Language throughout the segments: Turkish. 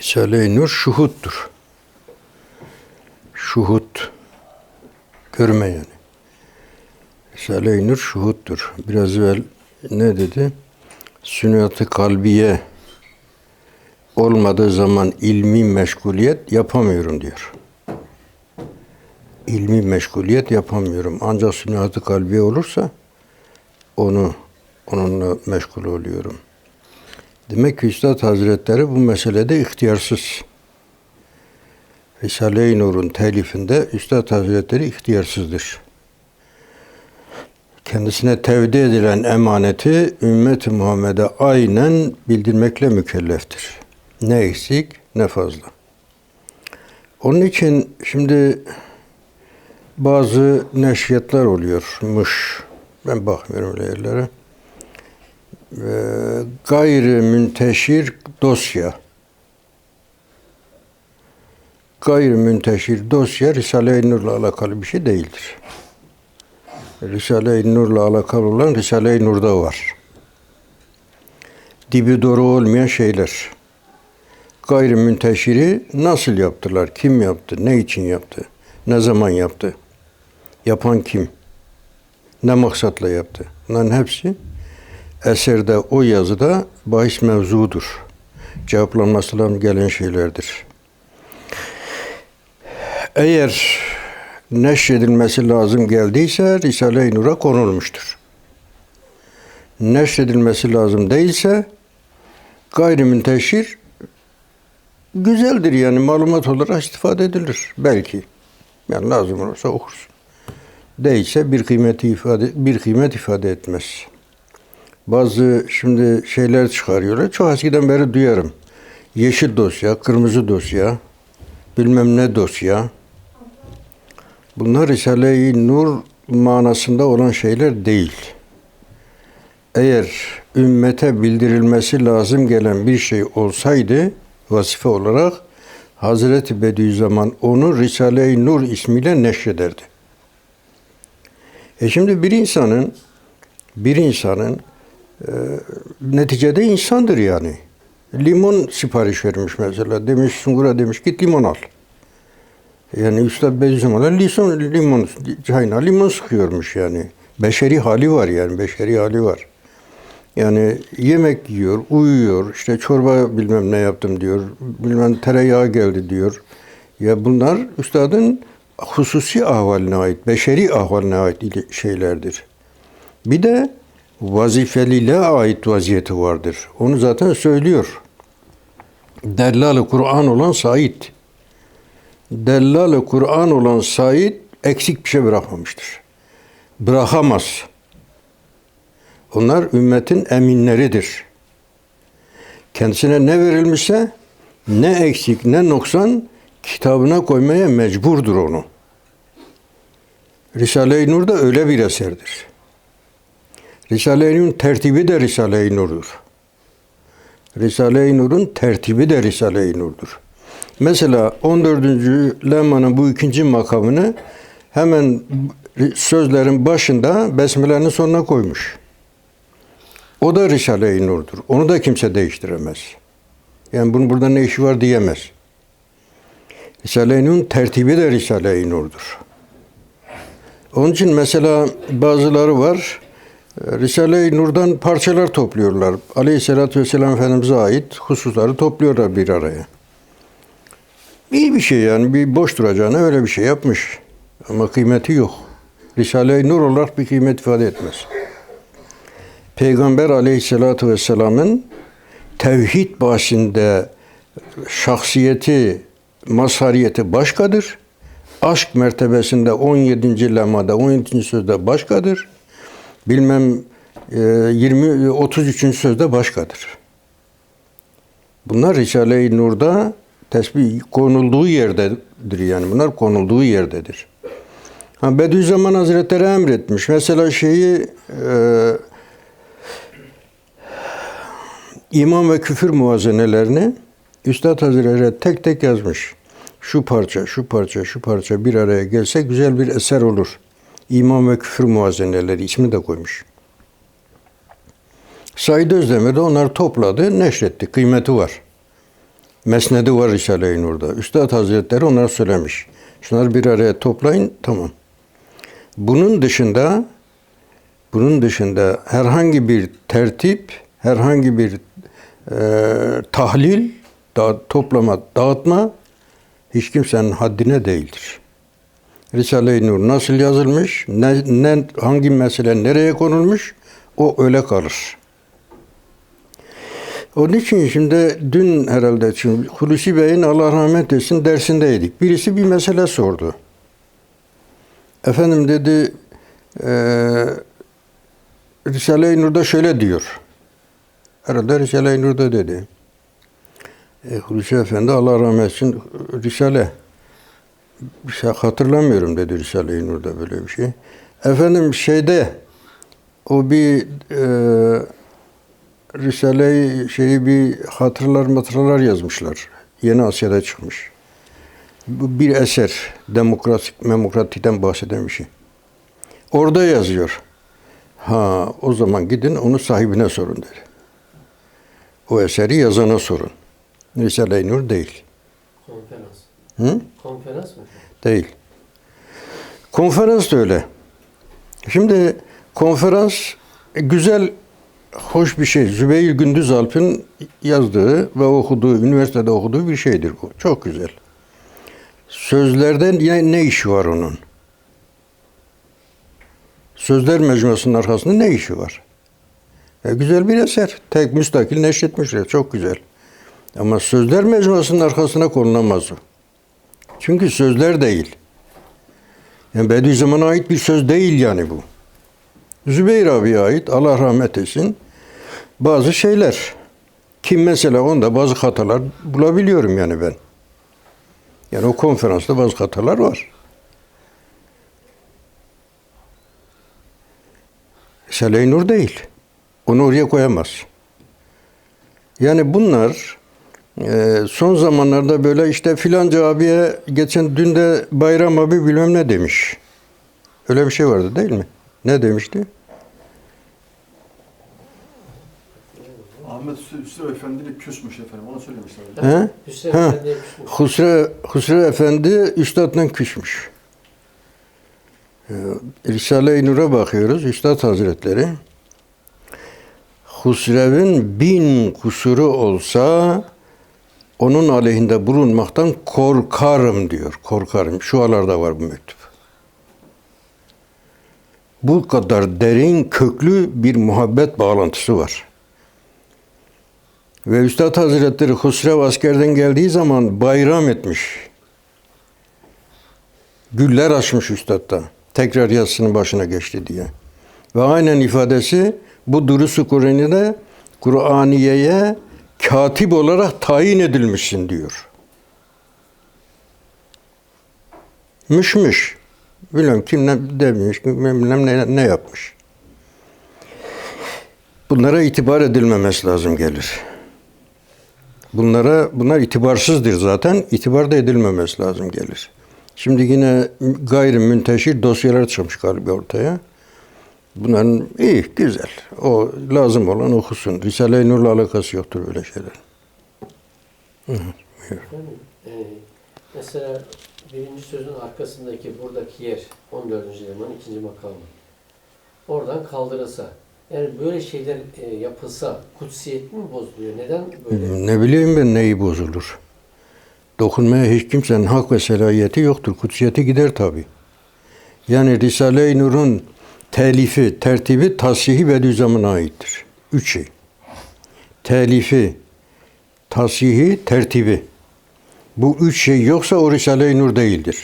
Risale-i Nur şuhuttur. Şuhut. Görme yani. Risale-i Nur şuhuttur. Biraz evvel ne dedi? Sünnet-i kalbiye olmadığı zaman ilmi meşguliyet yapamıyorum diyor. İlmi meşguliyet yapamıyorum. Ancak sünnet-i kalbiye olursa onu onunla meşgul oluyorum. Demek ki Üstad Hazretleri bu meselede ihtiyarsız. Risale-i Nur'un telifinde Üstad Hazretleri ihtiyarsızdır. Kendisine tevdi edilen emaneti ümmet-i Muhammed'e aynen bildirmekle mükelleftir. Ne eksik ne fazla. Onun için şimdi bazı neşriyatlar oluyormuş. Ben bakmıyorum öyle yerlere. Ee, gayri münteşir dosya. Gayri münteşir dosya Risale-i Nur'la alakalı bir şey değildir. Risale-i Nur'la alakalı olan Risale-i Nur'da var. Dibi doğru olmayan şeyler. Gayri münteşiri nasıl yaptılar? Kim yaptı? Ne için yaptı? Ne zaman yaptı? Yapan kim? Ne maksatla yaptı? Bunların hepsi eserde o yazıda bahis mevzudur. Cevaplanması lazım gelen şeylerdir. Eğer neşredilmesi lazım geldiyse Risale-i Nur'a konulmuştur. Neşredilmesi lazım değilse gayrimünteşir güzeldir yani malumat olarak istifade edilir belki. Yani lazım olursa okursun. Değilse bir kıymeti ifade bir kıymet ifade etmez. Bazı şimdi şeyler çıkarıyorlar. Çok eskiden beri duyarım. Yeşil dosya, kırmızı dosya, bilmem ne dosya. Bunlar Risale-i Nur manasında olan şeyler değil. Eğer ümmete bildirilmesi lazım gelen bir şey olsaydı vazife olarak Hazreti Bediüzzaman onu Risale-i Nur ismiyle neşrederdi. E şimdi bir insanın bir insanın e, neticede insandır yani. Limon sipariş vermiş mesela. Demiş Sungur'a demiş git limon al. Yani Üstad Bediüzzaman'a limon, limon, çayına limon sıkıyormuş yani. Beşeri hali var yani, beşeri hali var. Yani yemek yiyor, uyuyor, işte çorba bilmem ne yaptım diyor, bilmem tereyağı geldi diyor. Ya bunlar üstadın hususi ahvaline ait, beşeri ahvaline ait şeylerdir. Bir de vazifeliliğe ait vaziyeti vardır. Onu zaten söylüyor. Dellal-ı Kur'an olan Said. Dellal-ı Kur'an olan Said eksik bir şey bırakmamıştır. Bırakamaz. Onlar ümmetin eminleridir. Kendisine ne verilmişse ne eksik ne noksan kitabına koymaya mecburdur onu. Risale-i Nur da öyle bir eserdir. Risale-i Nur'un tertibi de Risale-i Nur'dur. Risale-i Nur'un tertibi de Risale-i Nur'dur. Mesela 14. lemmanın bu ikinci makamını hemen sözlerin başında Besmele'nin sonuna koymuş. O da Risale-i Nur'dur. Onu da kimse değiştiremez. Yani bunun burada ne işi var diyemez. Risale-i Nur'un tertibi de Risale-i Nur'dur. Onun için mesela bazıları var, Risale-i Nur'dan parçalar topluyorlar. Aleyhisselatü Vesselam Efendimiz'e ait hususları topluyorlar bir araya. İyi bir şey yani, bir boş duracağına öyle bir şey yapmış. Ama kıymeti yok. Risale-i Nur olarak bir kıymet ifade etmez. Peygamber Aleyhisselatü Vesselam'ın tevhid bahsinde şahsiyeti, mazhariyeti başkadır. Aşk mertebesinde 17. lemada, 17. sözde başkadır. Bilmem 20 33. sözde başkadır. Bunlar Risale-i Nur'da tesbih konulduğu yerdedir yani. Bunlar konulduğu yerdedir. Ha, Bediüzzaman Hazretleri emretmiş. Mesela şeyi e, iman ve küfür muvazenelerini Üstad Hazretleri tek tek yazmış. Şu parça, şu parça, şu parça bir araya gelse güzel bir eser olur. İman ve küfür muvazeneleri ismi de koymuş. Said Özdemir de onları topladı, neşretti. Kıymeti var. Mesnedi var Risale-i Nur'da. Üstad Hazretleri onlara söylemiş. Şunları bir araya toplayın, tamam. Bunun dışında bunun dışında herhangi bir tertip, herhangi bir e, tahlil, da, toplama, dağıtma hiç kimsenin haddine değildir. Risale-i Nur nasıl yazılmış, ne, ne, hangi mesele nereye konulmuş, o öyle kalır. Onun için şimdi dün herhalde şimdi Hulusi Bey'in Allah rahmet etsin dersindeydik. Birisi bir mesele sordu. Efendim dedi eee Risale-i Nur'da şöyle diyor. Herhalde Risale-i Nur'da dedi. E, Hulusi Efendi Allah rahmet etsin Risale bir şey hatırlamıyorum dedi Risale-i Nur'da böyle bir şey. Efendim şeyde o bir e, Risale-i şeyi bir hatırlar matıralar yazmışlar. Yeni Asya'da çıkmış. Bu bir eser. Demokratik, demokratikten bahseden bir şey. Orada yazıyor. Ha o zaman gidin onu sahibine sorun dedi. O eseri yazana sorun. Risale-i Nur değil. Konferans. Hı? Konferans mı? Değil. Konferans da öyle. Şimdi konferans e, güzel, hoş bir şey. Zübeyir Gündüz Alp'in yazdığı ve okuduğu, üniversitede okuduğu bir şeydir bu. Çok güzel. Sözlerden yine ne işi var onun? Sözler mecmuasının arkasında ne işi var? E, güzel bir eser. Tek müstakil neşretmişler. Çok güzel. Ama sözler mecmuasının arkasına konulamaz o. Çünkü sözler değil. Yani Bediüzzaman'a ait bir söz değil yani bu. Zübeyir abiye ait Allah rahmet etsin bazı şeyler. Kim mesela onda bazı hatalar bulabiliyorum yani ben. Yani o konferansta bazı hatalar var. Risale-i Nur değil. Onu oraya koyamaz. Yani bunlar son zamanlarda böyle işte filanca abiye geçen dün de Bayram abi bilmem ne demiş. Öyle bir şey vardı değil mi? Ne demişti? Ahmet Hüsrev Hüsrev Efendi ile küsmüş efendim. Onu söylemişler. He? Hüsrev Ha. Efendi'ye küsmüş. Husrev, Husrev Efendi üstadla küsmüş. Ee, Risale-i Nur'a bakıyoruz. Üstad Hazretleri Husrev'in bin kusuru olsa onun aleyhinde bulunmaktan korkarım diyor. Korkarım. Şu alarda var bu mektup. Bu kadar derin, köklü bir muhabbet bağlantısı var. Ve Üstad Hazretleri Husrev askerden geldiği zaman bayram etmiş. Güller açmış Üstad'da. Tekrar yazısının başına geçti diye. Ve aynen ifadesi bu durusu Kur'an'da Kur'aniye'ye katip olarak tayin edilmişsin diyor. Mışmış. Bilmem kim ne demiş, bilmem ne, ne yapmış. Bunlara itibar edilmemesi lazım gelir. Bunlara bunlar itibarsızdır zaten. İtibar da edilmemesi lazım gelir. Şimdi yine gayri münteşir dosyalar çıkmış galiba ortaya. Bunların iyi, güzel. O lazım olan okusun. Risale-i Nur'la alakası yoktur öyle şeyler. Efendim, e, mesela birinci sözün arkasındaki buradaki yer 14. lemanın ikinci makamı. Oradan kaldırılsa. Yani böyle şeyler e, yapılsa kutsiyet mi bozuluyor? Neden böyle? Ne bileyim ben neyi bozulur. Dokunmaya hiç kimsenin hak ve selahiyeti yoktur. Kutsiyeti gider tabi. Yani Risale-i Nur'un telifi, tertibi, tasihi Bediüzzaman'a aittir. Üç şey. Telifi, tasihi, tertibi. Bu üç şey yoksa o Risale-i Nur değildir.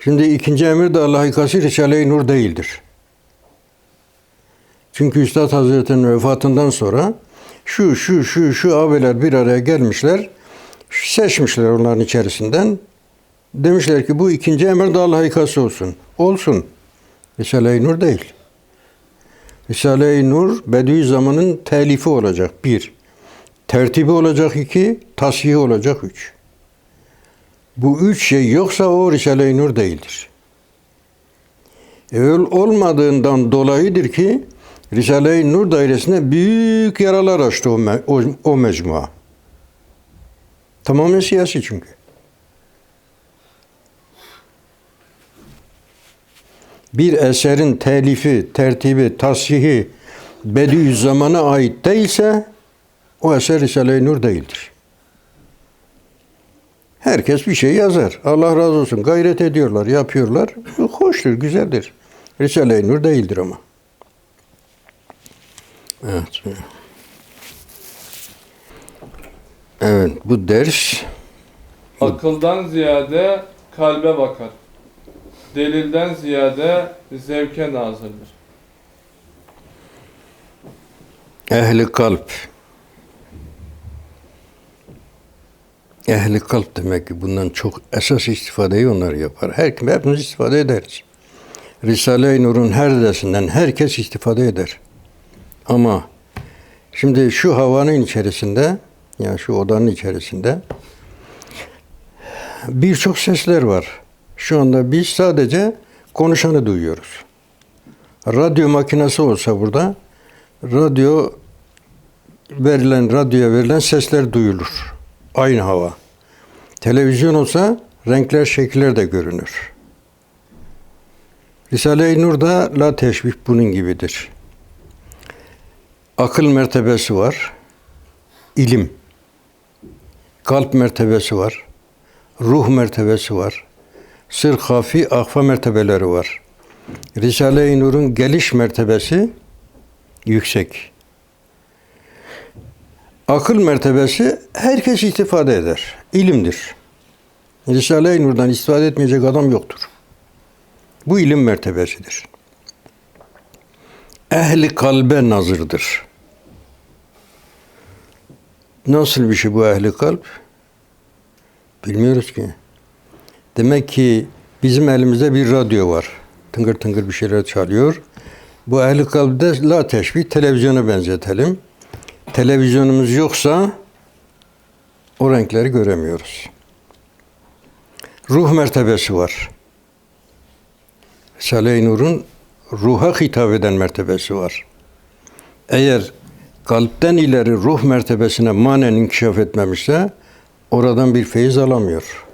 Şimdi ikinci emir de Allah ikası Risale-i Nur değildir. Çünkü Üstad Hazretleri'nin vefatından sonra şu şu şu şu abiler bir araya gelmişler. Seçmişler onların içerisinden. Demişler ki bu ikinci emir de Allah ikası olsun. Olsun. Risale-i Nur değil. Risale-i Nur Bediüzzaman'ın telifi olacak bir. Tertibi olacak iki, tasihi olacak üç. Bu üç şey yoksa o Risale-i Nur değildir. Öyle olmadığından dolayıdır ki Risale-i Nur dairesinde büyük yaralar açtı o, me- o, o mecmua. Tamamen siyasi çünkü. Bir eserin telifi, tertibi, tasihi Bediüzzaman'a ait değilse o eser Risale-i Nur değildir. Herkes bir şey yazar. Allah razı olsun. Gayret ediyorlar, yapıyorlar. Hoştur, güzeldir. Risale-i Nur değildir ama. Evet. Evet, bu ders Akıldan ziyade kalbe bakar. Delilden ziyade zevke nazırdır. ehli kalp. Ehli kalp demek ki bundan çok esas istifadeyi onlar yapar. Her kim hepimiz istifade ederiz. Risale-i Nur'un her dersinden herkes istifade eder. Ama şimdi şu havanın içerisinde, yani şu odanın içerisinde birçok sesler var. Şu anda biz sadece konuşanı duyuyoruz. Radyo makinesi olsa burada radyo verilen radyoya verilen sesler duyulur. Aynı hava. Televizyon olsa renkler, şekiller de görünür. Risale-i Nur'da la teşbih bunun gibidir. Akıl mertebesi var. ilim. Kalp mertebesi var. Ruh mertebesi var. Sır, hafi, ahfa mertebeleri var. Risale-i Nur'un geliş mertebesi yüksek. Akıl mertebesi herkes istifade eder. İlimdir. Risale-i Nur'dan istifade etmeyecek adam yoktur. Bu ilim mertebesidir. Ehli kalbe nazırdır. Nasıl bir şey bu ehli kalp? Bilmiyoruz ki. Demek ki bizim elimizde bir radyo var. Tıngır tıngır bir şeyler çalıyor. Bu ehli kalpte la teşbih televizyona benzetelim. Televizyonumuz yoksa o renkleri göremiyoruz. Ruh mertebesi var. Risale-i Nur'un ruha hitap eden mertebesi var. Eğer kalpten ileri ruh mertebesine manen inkişaf etmemişse oradan bir feyiz alamıyor.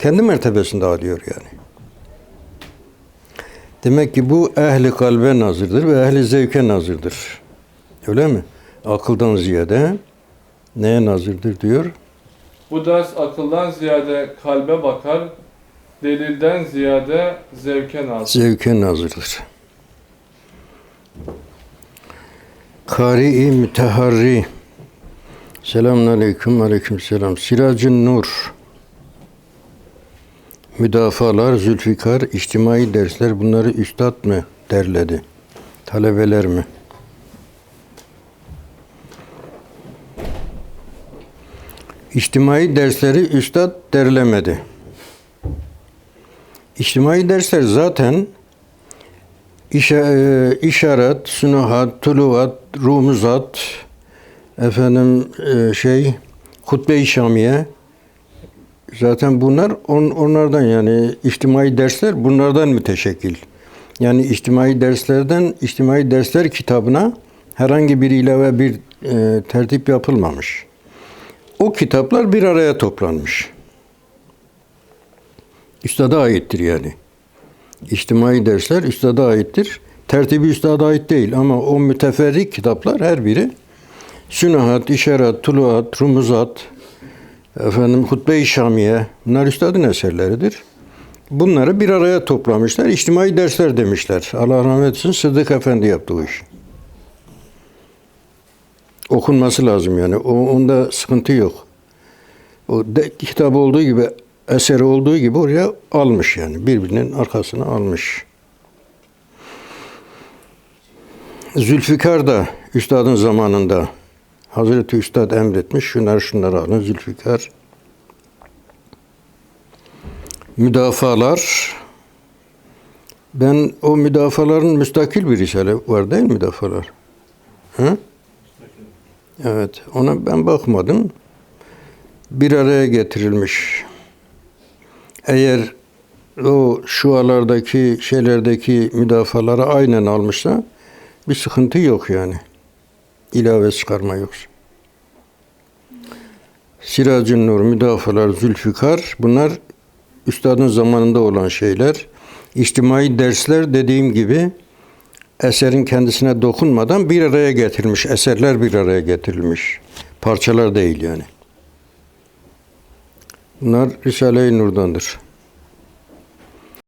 Kendi mertebesinde alıyor yani. Demek ki bu ehli kalbe nazırdır ve ehli zevke nazırdır. Öyle mi? Akıldan ziyade neye nazırdır diyor. Bu ders akıldan ziyade kalbe bakar, delilden ziyade zevke nazır. Zevke nazırdır. Kari-i müteharri. Selamun aleyküm, aleyküm selam. Siracın Nur. Müdafalar, Zülfikar, içtimai dersler bunları üstad mı derledi? Talebeler mi? İçtimai dersleri üstad derlemedi. İçtimai dersler zaten işe, işaret, sünuhat, tuluat, rumuzat, efendim e, şey, hutbe-i şamiye, zaten bunlar on, onlardan yani içtimai dersler bunlardan müteşekkil. Yani içtimai derslerden, içtimai dersler kitabına herhangi bir ilave bir e, tertip yapılmamış. O kitaplar bir araya toplanmış. Üstada aittir yani. İçtimai dersler üstada aittir. Tertibi üstada ait değil ama o müteferrik kitaplar her biri Sünahat, İşaret, Tuluat, Rumuzat, efendim Hutbe-i Şamiye bunlar üstadın eserleridir. Bunları bir araya toplamışlar. İçtimai dersler demişler. Allah rahmet etsin Sıddık Efendi yaptı bu işi. Okunması lazım yani. O, onda sıkıntı yok. O de, kitap olduğu gibi, eseri olduğu gibi oraya almış yani. Birbirinin arkasına almış. Zülfikar da üstadın zamanında Hazreti Üstad emretmiş. Şunları şunları alın. Zülfikar müdafalar ben o müdafaların müstakil bir risale var değil mi müdafalar? Hı? Evet. Ona ben bakmadım. Bir araya getirilmiş. Eğer o şualardaki şeylerdeki müdafaları aynen almışsa bir sıkıntı yok yani. İlave çıkarma yoksa. Siracın Nur, Müdafalar, Zülfikar bunlar üstadın zamanında olan şeyler. İçtimai dersler dediğim gibi eserin kendisine dokunmadan bir araya getirilmiş. Eserler bir araya getirilmiş. Parçalar değil yani. Bunlar Risale-i Nur'dandır.